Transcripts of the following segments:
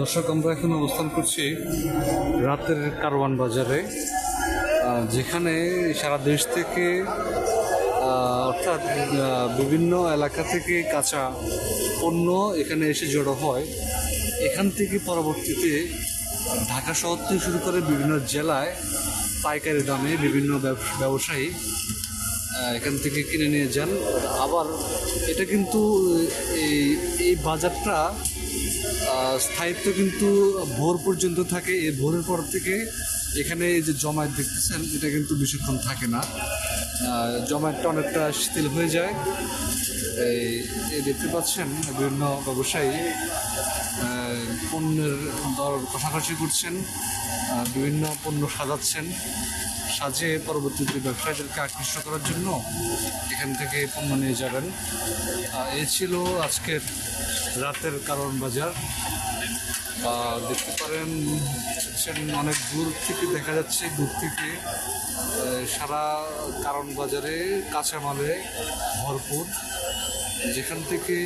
দর্শক, আমরা এখন অবস্থান করছি রাতের কারওয়ান বাজারে যেখানে সারা দেশ থেকে অর্থাৎ বিভিন্ন এলাকা থেকে কাঁচা পণ্য এখানে এসে জড়ো হয়। এখান থেকে পরবর্তীতে ঢাকা শহর থেকে শুরু করে বিভিন্ন জেলায় পাইকারি দামে বিভিন্ন ব্যবসায়ী এখান থেকে কিনে নিয়ে যান। আবার এটা কিন্তু, এই এই বাজারটা স্থায়িত্ব কিন্তু ভোর পর্যন্ত থাকে। এই ভোরের পর থেকে এখানে এই যে জমায়েত দেখতেছেন, এটা কিন্তু বেশিক্ষণ থাকে না। জমায়েতটা অনেকটা শিথিল হয়ে যায়। এই দেখতে পাচ্ছেন বিভিন্ন ব্যবসায়ী পণ্যের দর কষাকষি করছেন বিভিন্ন পণ্য সাজাচ্ছেন। সাজিয়ে পরবর্তীতে ব্যবসায়ীদেরকে আকৃষ্ট করার জন্য এখান থেকে পণ্য নিয়ে যাবেন। এ ছিল আজকের রাতের কারণ বাজার। দেখতে পারেন অনেক দূর থেকে দেখা যাচ্ছে, দূর থেকে সারা কারণ বাজারে কাঁচামালে ভরপুর। যেখান থেকে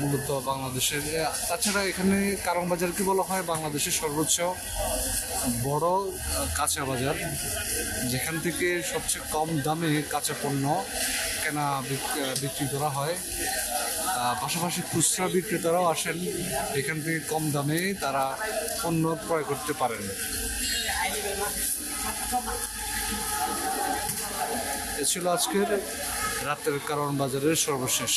মূলত বাংলাদেশের তাছাড়া এখানে কারণ বাজারকে বলা হয়? বাংলাদেশের সর্বোচ্চ বড় কাঁচা বাজার, যেখান থেকে সবচেয়ে কম দামে কাঁচা পণ্য কেনা বিক্রি করা হয়। পাশাপাশি খুচরা বিক্রেতারাও আসেন। এখান থেকে কম দামে তারা পণ্য ক্রয় করতে পারেন। এ ছিল আজকের রাতের কারণ বাজারের সর্বশেষ।